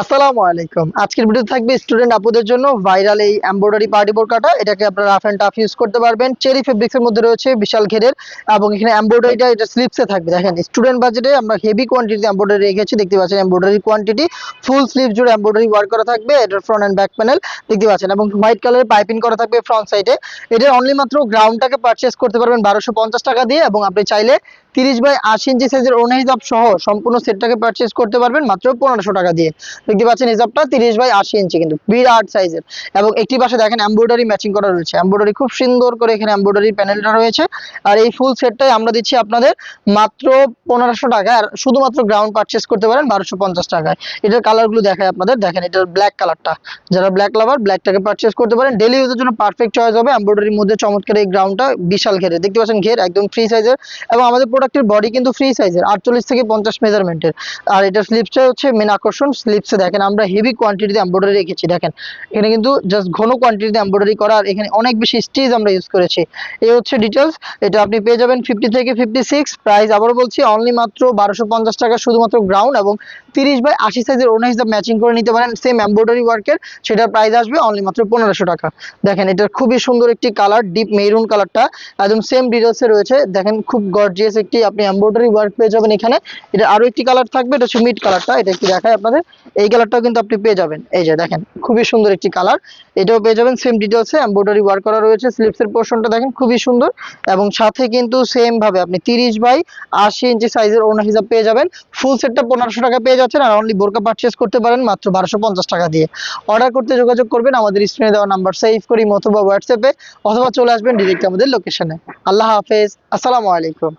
আসসালামু আলাইকুম। আজকের ভিডিও থাকবে স্টুডেন্ট আপুদের জন্য ভাইরাল এই এমব্রয়ডারি পার্টি বোর্ড কাটা এটাকে আপনারা রাফ অ্যান্ড টাফ ইউজ করতে পারবেন। চেরি ফেব্রিক্স এর মধ্যে রয়েছে বিশাল ঘেরের এবং এখানে এমব্রয়ডারিটা এটা স্লিপসে থাকবে। দেখেন স্টুডেন্ট বাজেটে আমরা হেভি কোয়ান্টিটি এমব্রয়ডারি রেখেছি। দেখতে পাচ্ছেন এমব্রয়ডারি কোয়ান্টিটি ফুল স্লিভ জুড়ে এমব্রয়ডারি ওয়ার্ক করা থাকবে। এটার ফ্রন্ট অ্যান্ড ব্যাক প্যানেল দেখতে পাচ্ছেন এবং হোয়াইট কালারের পাইপিং করা থাকবে ফ্রন্ট সাইডে এটার অনলি মাত্র গ্রাউন্ডটাকে পারচেস করতে পারবেন বারোশো টাকা দিয়ে এবং আপনি চাইলে তিরিশ বাই আশি ইঞ্চি সাইজের ওনা হিসাব সহ সম্পূর্ণ সেটটাকে পারচেস করতে পারবেন মাত্র পনেরোশো টাকা দিয়ে। দেখতে পাচ্ছেন হিসাবটা তিরিশ বাই আশি ইঞ্চি কিন্তু বিরাট সাইজের এবং একটি পাশে দেখেন এমব্রয়ডারি ম্যাচিং করা রয়েছে। এমব্রয়ডারি খুব সুন্দর করে এখানে এমব্রয়ডারি প্যানেলটা রয়েছে। আর এই ফুল সেটটাই আমরা দিচ্ছি আপনাদের মাত্র পনেরোশো টাকা আর শুধুমাত্র গ্রাউন্ড পারচেস করতে পারেন বারোশো পঞ্চাশ টাকায়। এটার কালারগুলো দেখায় আপনাদের। দেখেন এটার ব্ল্যাক কালারটা যারা ব্ল্যাক লাভার ব্ল্যাকটাকে পারচেস করতে পারেন। ডেলি ইউজের জন্য পারফেক্ট চয়েস হবে এমব্রয়ডারির মধ্যে চমৎকার এই গ্রাউন্ডটা বিশাল ঘেরে। দেখতে পাচ্ছেন ঘের একদম ফ্রি সাইজের এবং আমাদের প্রোডাক্টের বডি কিন্তু ফ্রি সাইজের আটচল্লিশ থেকে পঞ্চাশ মেজারমেন্টের আর এটার স্লিপসটা হচ্ছে মেন আকর্ষণ। স্লিপসে দেখেন আমরা হেভি কোয়ান্টিটিতে এমব্রয়ডারি রেখেছি, দেখেন। এখানে কিন্তু জাস্ট ঘন কোয়ান্টিটিতে এমব্রয়ডারি করা, আর এখানে অনেক বেশি স্টিচ আমরা ইউজ করেছি। এই হচ্ছে ডিটেলস এটা আপনি পেয়ে যাবেন ফিফটি থেকে ফিফটি সিক্স প্রাইস আবারও বলছি অনলি মাত্র বারোশো পঞ্চাশ টাকা, শুধুমাত্র গ্রাউন্ড এবং তিরিশ বাই আশি সাইজের ওনা হিসাব ম্যাচিং করে নিতে পারেন সেম এমব্রয়ডারি ওয়ার্কের সেটার প্রাইস আসবে অনলি মাত্র পনেরোশো টাকা। দেখেন এটার খুবই সুন্দর একটি কালার ডিপ মেরুন কালারটা একদম সেম ডিটেলসে রয়েছে। দেখেন, খুব গর্জিয়াস একটি আপনি এমব্রয়ডারি ওয়ার্ক পেয়ে যাবেন এখানে। এটা আরও একটি কালার থাকবে, এটা হচ্ছে মিড কালারটা এটা একটু দেখায় আপনাদের। এই কালারটাও কিন্তু আপনি পেয়ে যাবেন। এই যে দেখেন, খুবই সুন্দর একটি কালার। এটাও পেয়ে যাবেন সেম ডিটেলসে এমব্রয়ডারি ওয়ার্ক করা রয়েছে স্লিপসের পোর্শনটা দেখেন, খুবই সুন্দর। এবং সাথে কিন্তু সেম ভাবে আপনি তিরিশ বাই আশি ইঞ্চি সাইজের ওনা হিসাব পেয়ে যাবেন। ফুল সেটটা পনেরোশো টাকা পেয়ে যাচ্ছেন আর অনলি বোরকা পারচেস করতে পারেন মাত্র বারোশো পঞ্চাশ টাকা দিয়ে। অর্ডার করতে যোগাযোগ করবেন আমাদের স্ক্রিনে দেওয়া নাম্বার সেভ করি অথবা হোয়াটসঅ্যাপে অথবা চলে আসবেন ডিরেক্ট আমাদের লোকেশনে আল্লাহ হাফেজ, আসসালামু আলাইকুম।